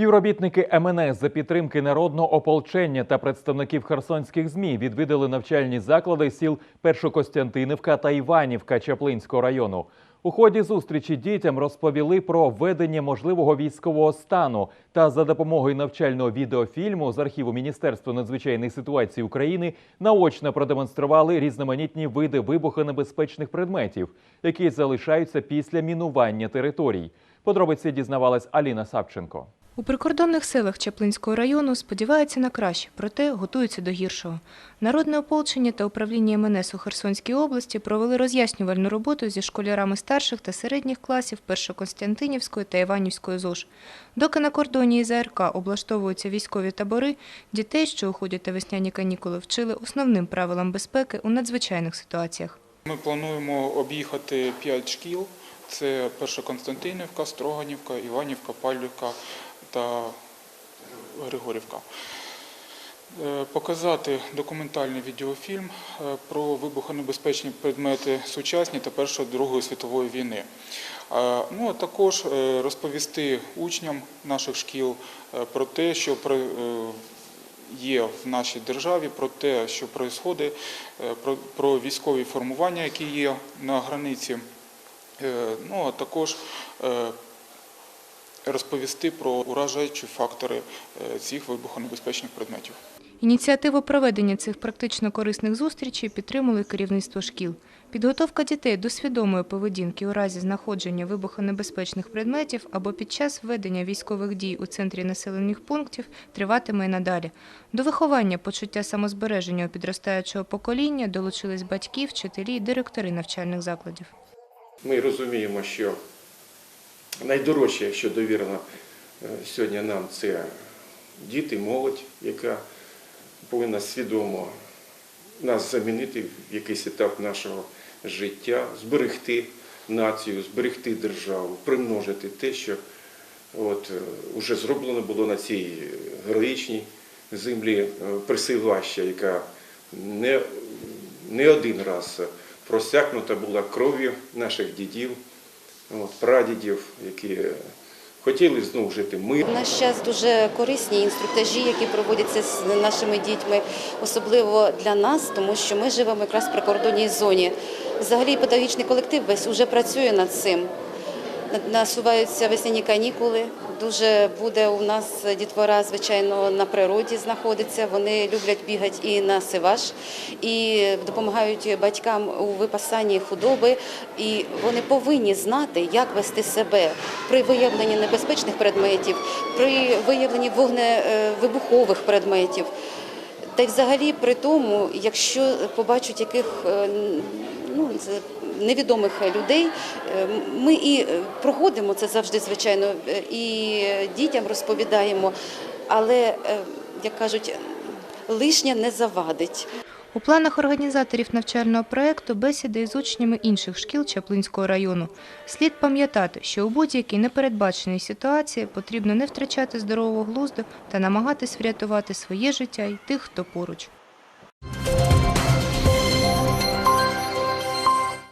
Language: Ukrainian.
Співробітники МНС за підтримки народного ополчення та представників херсонських змі відвідали навчальні заклади сіл Першокостянтинівка та Іванівка Чаплинського району. У ході зустрічі дітям розповіли про введення можливого військового стану та за допомогою навчального відеофільму з архіву Міністерства надзвичайних ситуацій України наочно продемонстрували різноманітні види вибухонебезпечних предметів, які залишаються після мінування територій. Подробиці дізнавалась Аліна Савченко. У прикордонних селах Чаплинського району сподіваються на краще, проте готуються до гіршого. Народне ополчення та управління МНС у Херсонській області провели роз'яснювальну роботу зі школярами старших та середніх класів Першоконстантинівської та Іванівської ЗОЖ. Доки на кордоні із АРК облаштовуються військові табори, дітей, що уходять на весняні канікули, вчили основним правилам безпеки у надзвичайних ситуаціях. Ми плануємо об'їхати 5 шкіл. Це Першоконстантинівка, Строганівка, Іванівка, Павлівка та Григорівка. Е, Показати документальний відеофільм е, про вибухонебезпечні предмети сучасні та Першої Другої світової війни. Е, Ну, а також розповісти учням наших шкіл про те, що є в нашій державі, про те, що відбувається, про військові формування, які є на границі. Е, Ну, а також е, розповісти про уражаючі фактори е, цих вибухонебезпечних предметів. Ініціативу проведення цих практично корисних зустрічей підтримали керівництво шкіл. Підготовка дітей до свідомої поведінки у разі знаходження вибухонебезпечних предметів або під час ведення військових дій у центрі населених пунктів триватиме і надалі. До виховання почуття самозбереження у підростаючого покоління долучились батьки, вчителі і директори навчальних закладів. Ми розуміємо, що найдорожче, що довірено е, сьогодні нам, це діти, молодь, яка повинна свідомо нас замінити в якийсь етап нашого життя, зберегти націю, зберегти державу, примножити те, що от, вже зроблено було на цій героїчній землі е, Присиваща, яка не, не один раз просякнута була кров'ю наших дідів, прадідів, які хотіли знову жити мир. У нас зараз дуже корисні інструктажі, які проводяться з нашими дітьми, особливо для нас, тому що ми живемо якраз в прикордонній зоні. Взагалі педагогічний колектив весь уже працює над цим. Насуваються весняні канікули. Дуже буде у нас дітвора, звичайно, на природі знаходиться. Вони люблять бігати і на сиваш, і допомагають батькам у випасанні худоби. І вони повинні знати, як вести себе при виявленні небезпечних предметів, при виявленні вогневибухових предметів. Та й взагалі при тому, якщо побачать яких е, ну, невідомих людей, е, ми і е, проходимо це завжди, звичайно, е, і дітям розповідаємо, але, як кажуть, лишнє не завадить. У планах організаторів навчального проєкту бесіди із учнями інших шкіл Чаплинського району. Слід пам'ятати, що у будь-якій непередбаченій ситуації потрібно не втрачати здорового глузду та намагатись врятувати своє життя і тих, хто поруч.